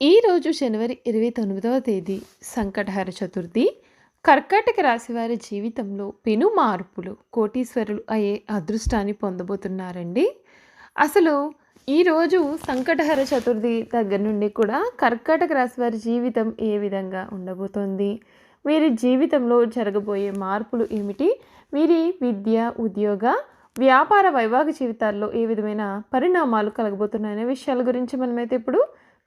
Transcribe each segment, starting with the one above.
ఈరోజు జనవరి ఇరవై తొమ్మిదవ తేదీ సంకటహర చతుర్థి. కర్కాటక రాశి వారి జీవితంలో పెను మార్పులు కోటీశ్వరులు అయ్యే అదృష్టాన్ని పొందబోతున్నారండి. అసలు ఈరోజు సంకటహర చతుర్థి దగ్గర నుండి కూడా కర్కాటక రాశి వారి జీవితం ఏ విధంగా ఉండబోతోంది? వీరి జీవితంలో జరగబోయే మార్పులు ఏమిటి? వీరి విద్య ఉద్యోగ వ్యాపార వైవాహిక జీవితాల్లో ఏ విధమైన పరిణామాలు కలగబోతున్నాయనే విషయాల గురించి మనమైతే ఇప్పుడు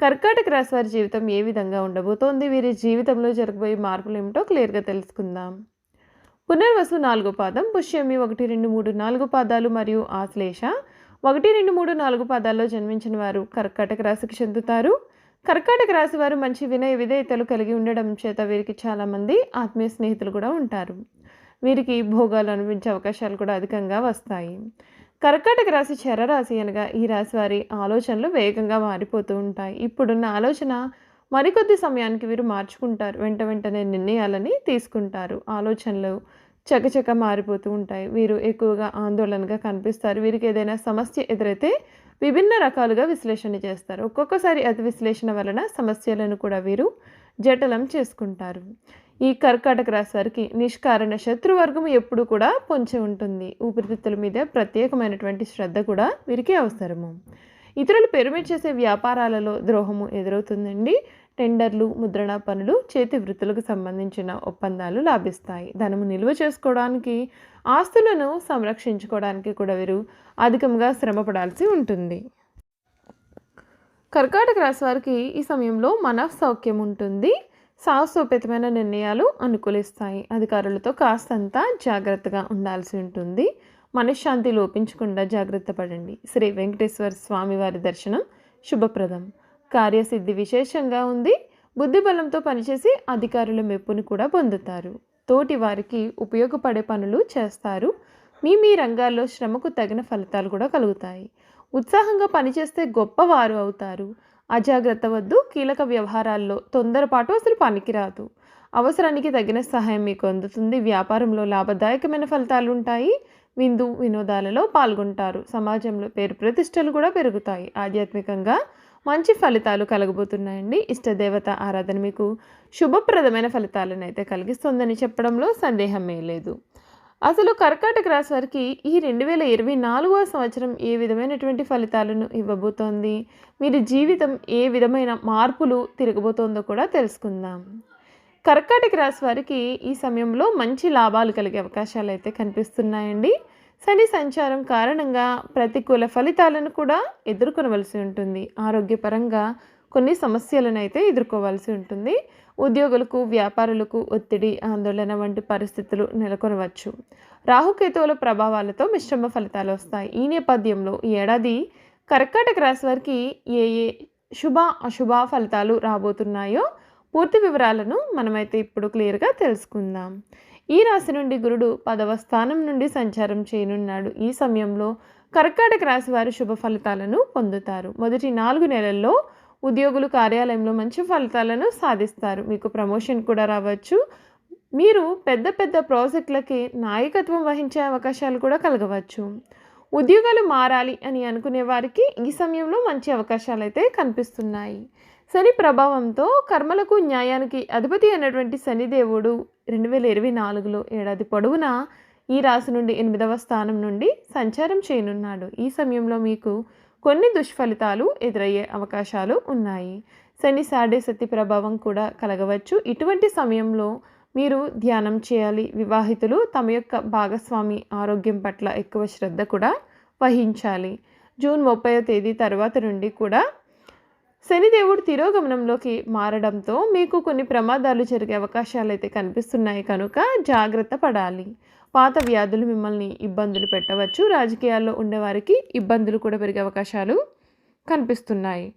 కర్కాటక రాశి వారి జీవితం ఏ విధంగా ఉండబోతోంది? వీరి జీవితంలో జరగబోయే మార్పులు ఏమిటో క్లియర్గా తెలుసుకుందాం. పునర్వసు నాలుగు పాదం పుష్యమి ఒకటి రెండు మూడు నాలుగు పాదాలు మరియు ఆశ్లేష ఒకటి రెండు మూడు నాలుగు పాదాల్లో జన్మించిన వారు కర్కాటక రాశికి చెందుతారు. కర్కాటక రాశి వారు మంచి వినయ విధేయతలు కలిగి ఉండడం చేత వీరికి చాలామంది ఆత్మీయ స్నేహితులు కూడా ఉంటారు. వీరికి భోగాలు అనిపించే అవకాశాలు కూడా అధికంగా వస్తాయి. కర్కాటక రాశి చరరాశి అనగా ఈ రాశి వారి ఆలోచనలు వేగంగా మారిపోతూ ఉంటాయి. ఇప్పుడున్న ఆలోచన మరికొద్ది సమయానికి వీరు మార్చుకుంటారు. వెంట వెంటనే నిర్ణయాలని తీసుకుంటారు. ఆలోచనలు చకచక మారిపోతూ ఉంటాయి. వీరు ఎక్కువగా ఆందోళనగా కనిపిస్తారు. వీరికి ఏదైనా సమస్య ఎదురైతే విభిన్న రకాలుగా విశ్లేషణ చేస్తారు. ఒక్కొక్కసారి అతి విశ్లేషణ వలన సమస్యలను కూడా వీరు జటలం చేసుకుంటారు. ఈ కర్కాటక రాశి వారికి నిష్కారణ శత్రువర్గం ఎప్పుడు కూడా పొంచి ఉంటుంది. ఊపిరితిత్తుల మీద ప్రత్యేకమైనటువంటి శ్రద్ధ కూడా వీరికి అవసరము. ఇతరులు పెరుమిట్ చేసే వ్యాపారాలలో ద్రోహము ఎదురవుతుందండి. టెండర్లు ముద్రణ పనులు చేతి వృత్తులకు సంబంధించిన ఒప్పందాలు లాభిస్తాయి. ధనము నిల్వ చేసుకోవడానికి ఆస్తులను సంరక్షించుకోవడానికి కూడా వీరు అధికంగా శ్రమపడాల్సి ఉంటుంది. కర్కాటక రాశి వారికి ఈ సమయంలో మన సౌఖ్యం ఉంటుంది. సాహసోపేతమైన నిర్ణయాలు అనుకూలిస్తాయి. అధికారులతో కాస్తంత జాగ్రత్తగా ఉండాల్సి ఉంటుంది. మనశ్శాంతి లోపించకుండా జాగ్రత్త పడండి. శ్రీ వెంకటేశ్వర స్వామి వారి దర్శనం శుభప్రదం. కార్యసిద్ధి విశేషంగా ఉంది. బుద్ధిబలంతో పనిచేసి అధికారుల మెప్పుని కూడా పొందుతారు. తోటి వారికి ఉపయోగపడే పనులు చేస్తారు. మీ మీ రంగాల్లో శ్రమకు తగిన ఫలితాలు కూడా కలుగుతాయి. ఉత్సాహంగా పనిచేస్తే గొప్పవారు అవుతారు. అజాగ్రత్త వద్దు కీలక వ్యవహారాల్లో తొందరపాటు అసలు పనికిరాదు. అవసరానికి తగిన సహాయం మీకు అందుతుంది. వ్యాపారంలో లాభదాయకమైన ఫలితాలు ఉంటాయి విందు వినోదాలలో పాల్గొంటారు. సమాజంలో పేరు ప్రతిష్టలు కూడా పెరుగుతాయి. ఆధ్యాత్మికంగా మంచి ఫలితాలు కలగబోతున్నాయండి. ఇష్టదేవత ఆరాధన మీకు శుభప్రదమైన ఫలితాలను అయితే కలిగిస్తుందని చెప్పడంలో సందేహమే లేదు. అసలు కర్కాటక రాశి వారికి ఈ రెండు వేల ఇరవై నాలుగవ సంవత్సరం ఏ విధమైనటువంటి ఫలితాలను ఇవ్వబోతోంది? మీరు జీవితం ఏ విధమైన మార్పులు తిరగబోతోందో కూడా తెలుసుకుందాం. కర్కాటక రాశి వారికి ఈ సమయంలో మంచి లాభాలు కలిగే అవకాశాలు అయితే కనిపిస్తున్నాయండి. శని సంచారం కారణంగా ప్రతికూల ఫలితాలను కూడా ఎదుర్కొనవలసి ఉంటుంది. ఆరోగ్యపరంగా కొన్ని సమస్యలను అయితే ఎదుర్కోవాల్సి ఉంటుంది. ఉద్యోగులకు వ్యాపారులకు ఒత్తిడి ఆందోళన వంటి పరిస్థితులు నెలకొనవచ్చు. రాహుకేతువుల ప్రభావాలతో మిశ్రమ ఫలితాలు వస్తాయి. ఈ నేపథ్యంలో ఈ ఏడాది కర్కాటక రాశి వారికి ఏ ఏ శుభ అశుభ ఫలితాలు రాబోతున్నాయో పూర్తి వివరాలను మనమైతే ఇప్పుడు క్లియర్గా తెలుసుకుందాం. ఈ రాశి నుండి గురుడు పదవ స్థానం నుండి సంచారం చేయనున్నాడు. ఈ సమయంలో కర్కాటక రాశి వారు శుభ ఫలితాలను పొందుతారు. మొదటి నాలుగు నెలల్లో ఉద్యోగులు కార్యాలయంలో మంచి ఫలితాలను సాధిస్తారు. మీకు ప్రమోషన్ కూడా రావచ్చు. మీరు పెద్ద పెద్ద ప్రాజెక్టులకి నాయకత్వం వహించే అవకాశాలు కూడా కలగవచ్చు. ఉద్యోగాలు మారాలి అని అనుకునే వారికి ఈ సమయంలో మంచి అవకాశాలు అయితే కనిపిస్తున్నాయి. శని ప్రభావంతో కర్మలకు న్యాయానికి అధిపతి అయినటువంటి శనిదేవుడు రెండు వేల ఇరవై నాలుగులో ఏడాది పొడవునా ఈ రాశి నుండి ఎనిమిదవ స్థానం నుండి సంచారం చేయనున్నాడు. ఈ సమయంలో మీకు కొన్ని దుష్ఫలితాలు ఎదురయ్యే అవకాశాలు ఉన్నాయి. శని సాడే శక్తి ప్రభావం కూడా కలగవచ్చు. ఇటువంటి సమయంలో మీరు ధ్యానం చేయాలి. వివాహితులు తమ యొక్క భాగస్వామి ఆరోగ్యం పట్ల ఎక్కువ శ్రద్ధ కూడా వహించాలి. జూన్ ముప్పై తేదీ తర్వాత నుండి కూడా శనిదేవుడు తిరోగమనంలోకి మారడంతో మీకు కొన్ని ప్రమాదాలు జరిగే అవకాశాలు అయితే కనిపిస్తున్నాయి కనుక జాగ్రత్త పడాలి. పాత వ్యాధులు మిమ్మల్ని ఇబ్బందులు పెట్టవచ్చు. రాజకీయాల్లో ఉండేవారికి ఇబ్బందులు కూడా పెరిగే అవకాశాలు కనిపిస్తున్నాయి.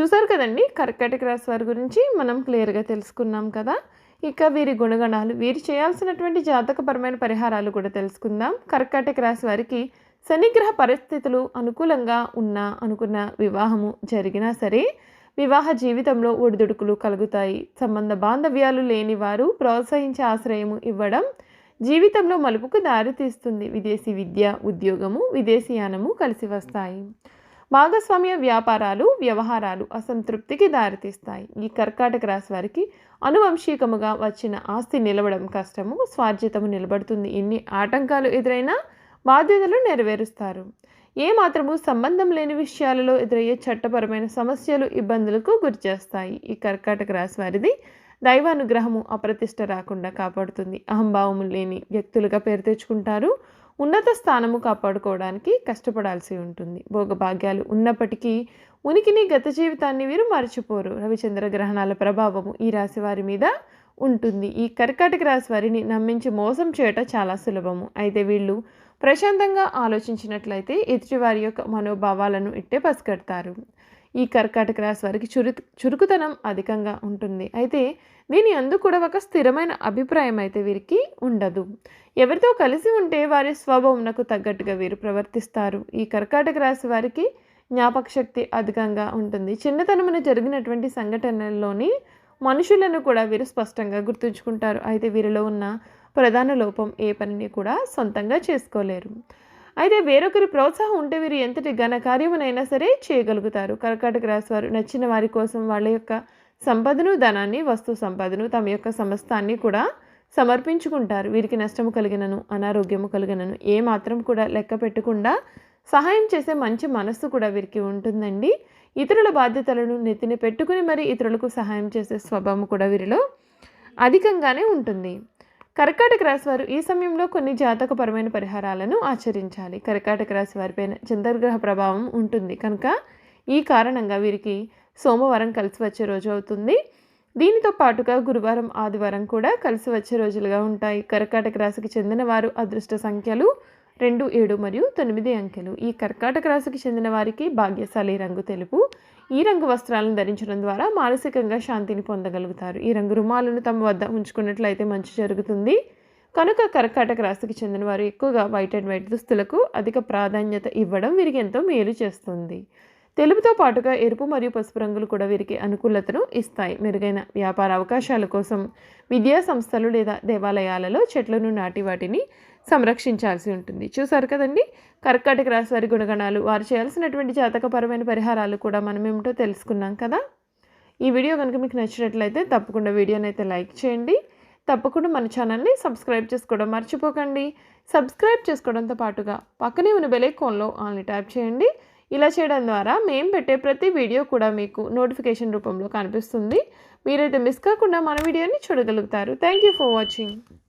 చూసారు కదండి? కర్కాటక రాశి వారి గురించి మనం క్లియర్గా తెలుసుకున్నాం కదా? ఇక వీరి గుణగణాలు వీరు చేయాల్సినటువంటి జాతకపరమైన పరిహారాలు కూడా తెలుసుకుందాం. కర్కాటక రాశి వారికి శనిగ్రహ పరిస్థితులు అనుకూలంగా ఉన్న అనుకున్న వివాహము జరిగినా సరే వివాహ జీవితంలో ఒడిదుడుకులు కలుగుతాయి. సంబంధ బాంధవ్యాలు లేని వారు ప్రోత్సహించే ఆశ్రయము ఇవ్వడం జీవితంలో మలుపుకు దారితీస్తుంది విదేశీ విద్య ఉద్యోగము విదేశీయానము కలిసి వస్తాయి. భాగస్వామ్య వ్యాపారాలు వ్యవహారాలు అసంతృప్తికి దారితీస్తాయి ఈ కర్కాటక రాశి వారికి అనువంశికముగా వచ్చిన ఆస్తి నిలవడం కష్టము స్వార్జితము నిలబడుతుంది. ఎన్ని ఆటంకాలు ఎదురైనా బాధ్యతలు నెరవేరుస్తారు. ఏ మాత్రము సంబంధం లేని విషయాలలో ఎదురయ్యే చట్టపరమైన సమస్యలు ఇబ్బందులకు గురిచేస్తాయి ఈ కర్కాటక రాశి వారిది దైవానుగ్రహము అప్రతిష్ట రాకుండా కాపాడుతుంది. అహంభావము లేని వ్యక్తులుగా పేరు తెచ్చుకుంటారు. ఉన్నత స్థానము కాపాడుకోవడానికి కష్టపడాల్సి ఉంటుంది. భోగభాగ్యాలు ఉన్నప్పటికీ ఉనికిని గత జీవితాన్ని వీరు మర్చిపోరు. రవిచంద్ర గ్రహణాల ప్రభావము ఈ రాశి వారి మీద ఉంటుంది. ఈ కర్కాటక రాశి వారిని నమ్మించి మోసం చేయటం చాలా సులభము. అయితే వీళ్ళు ప్రశాంతంగా ఆలోచించినట్లయితే ఎదుటివారి యొక్క మనోభావాలను ఇట్టే పసిగడతారు. ఈ కర్కాటక రాశి వారికి చురు చురుకుతనం అధికంగా ఉంటుంది. అయితే దీని అందు కూడా ఒక స్థిరమైన అభిప్రాయం అయితే వీరికి ఉండదు. ఎవరితో కలిసి ఉంటే వారి స్వభావంకు తగ్గట్టుగా వీరు ప్రవర్తిస్తారు. ఈ కర్కాటక రాశి వారికి జ్ఞాపక శక్తి అధికంగా ఉంటుంది. చిన్నతనమున జరిగినటువంటి సంఘటనల్లోని మనుషులను కూడా వీరు స్పష్టంగా గుర్తుంచుకుంటారు. అయితే వీరిలో ఉన్న ప్రధాన లోపం ఏ పనిని కూడా సొంతంగా చేసుకోలేరు. అయితే వేరొకరి ప్రోత్సాహం ఉంటే వీరు ఎంతటి ఘన కార్యమునైనా సరే చేయగలుగుతారు. కర్కాటక రాశి వారు నచ్చిన వారి కోసం వాళ్ళ యొక్క సంపదను ధనాన్ని వస్తు సంపదను తమ యొక్క సమస్తాన్ని కూడా సమర్పించుకుంటారు. వీరికి నష్టము కలిగినను అనారోగ్యము కలిగినను ఏ మాత్రం కూడా లెక్క పెట్టకుండా సహాయం చేసే మంచి మనస్సు కూడా వీరికి ఉంటుందండి. ఇతరుల బాధ్యతలను నెత్తిని పెట్టుకుని మరి ఇతరులకు సహాయం చేసే స్వభావం కూడా వీరిలో అధికంగానే ఉంటుంది. కర్కాటక రాశి వారు ఈ సమయంలో కొన్ని జాతకపరమైన పరిహారాలను ఆచరించాలి. కర్కాటక రాశి వారిపైన చంద్రగ్రహ ప్రభావం ఉంటుంది కనుక ఈ కారణంగా వీరికి సోమవారం కలిసి వచ్చే రోజు అవుతుంది. దీనితో పాటుగా గురువారం ఆదివారం కూడా కలిసి వచ్చే రోజులుగా ఉంటాయి. కర్కాటక రాశికి చెందిన వారు అదృష్ట సంఖ్యలు రెండు ఏడు మరియు తొమ్మిది అంకెలు. ఈ కర్కాటక రాశికి చెందిన వారికి భాగ్యశాలి రంగు తెలుపు. ఈ రంగు వస్త్రాలను ధరించడం ద్వారా మానసికంగా శాంతిని పొందగలుగుతారు. ఈ రంగు రుమాలను తమ వద్ద ఉంచుకున్నట్లయితే మంచి జరుగుతుంది. కనుక కర్కాటక రాశికి చెందిన వారు ఎక్కువగా వైట్ అండ్ వైట్ దుస్తులకు అధిక ప్రాధాన్యత ఇవ్వడం వీరికి ఎంతో మేలు చేస్తుంది. తెలుపుతో పాటుగా ఎరుపు మరియు పసుపు రంగులు కూడా వీరికి అనుకూలతను ఇస్తాయి. మెరుగైన వ్యాపార అవకాశాల కోసం విద్యా సంస్థలు లేదా దేవాలయాలలో చెట్లను నాటి వాటిని సంరక్షించాల్సి ఉంటుంది. చూసారు కదండి? కర్కాటక రాశి వారి గుణగణాలు వారు చేయాల్సినటువంటి జాతకపరమైన పరిహారాలు కూడా మనం ఏమిటో తెలుసుకున్నాం కదా? ఈ వీడియో కనుక మీకు నచ్చినట్లయితే తప్పకుండా వీడియోని అయితే లైక్ చేయండి. తప్పకుండా మన ఛానల్ని సబ్స్క్రైబ్ చేసుకోవడం మర్చిపోకండి. సబ్స్క్రైబ్ చేసుకోవడంతో పాటుగా పక్కనే ఉన్న బెలైకోన్లో ఆన్లీ ట్యాప్ చేయండి. ఇలా చేయడం ద్వారా మేము పెట్టే ప్రతి వీడియో కూడా మీకు నోటిఫికేషన్ రూపంలో కనిపిస్తుంది. మీరైతే మిస్ కాకుండా మన వీడియోని చూడగలుగుతారు. Thank you for watching.